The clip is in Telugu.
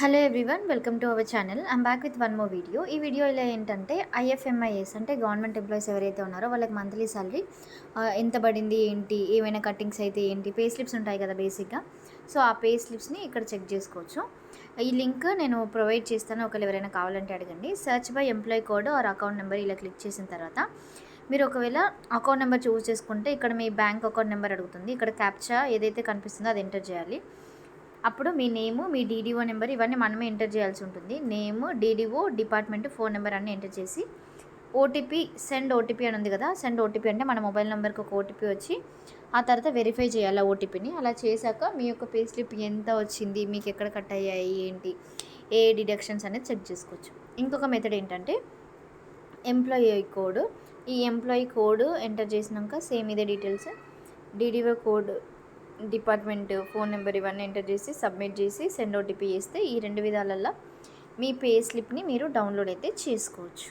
Hello everyone welcome to our channel I'm back with one more video ఈ వీడియోలో ఏంటంటే ఐఎఫ్ఎంఐఎస్ అంటే గవర్నమెంట్ ఎంప్లాయీస్ ఎవరైతే ఉన్నారో వాళ్ళకి మంత్లీ సాలరీ ఎంత పడింది ఏంటి ఏమైనా కట్టింగ్స్ అయితే ఏంటి పే స్లిప్స్ ఉంటాయి కదా బేసిక్గా సో ఆ పే స్లిప్స్ని ఇక్కడ చెక్ చేసుకోవచ్చు. ఈ లింక్ నేను ప్రొవైడ్ చేస్తాను ఒకవేళ ఎవరైనా కావాలంటే అడగండి. Search by employee code or account number ఇలా క్లిక్ చేసిన తర్వాత మీరు ఒకవేళ అకౌంట్ నెంబర్ చూస్ చేసుకుంటే ఇక్కడ మీ బ్యాంక్ అకౌంట్ నెంబర్ అడుగుతుంది. ఇక్కడ క్యాప్చా ఏదైతే కనిపిస్తుందో అది ఎంటర్ చేయాలి. అప్పుడు మీ నేము మీ డీడీఓ నెంబర్ ఇవన్నీ మనమే ఎంటర్ చేయాల్సి ఉంటుంది. Name DDO department phone number అన్నీ ఎంటర్ చేసి ఓటీపీ సెండ్ ఓటీపీ అని ఉంది కదా సెండ్ ఓటీపీ అంటే మన మొబైల్ నెంబర్కి ఒక ఓటీపీ వచ్చి ఆ తర్వాత వెరిఫై చేయాలి ఓటీపీని అలా చేశాక మీ యొక్క పే స్లిప్ ఎంత వచ్చింది మీకు ఎక్కడ కట్ అయ్యాయి ఏంటి ఏ డిడక్షన్స్ అనేది చెక్ చేసుకోవచ్చు. ఇంకొక మెథడ్ ఏంటంటే ఎంప్లాయీ కోడ్ ఈ ఎంప్లాయీ కోడ్ ఎంటర్ చేసినాక సేమ్ ఇదే details DDO code department phone number ఇవన్నీ ఎంటర్ చేసి సబ్మిట్ చేసి సెండ్ ఓటీపీ చేస్తే ఈ రెండు విధాలల్లో మీ పే స్లిప్ని మీరు డౌన్లోడ్ అయితే చేసుకోవచ్చు.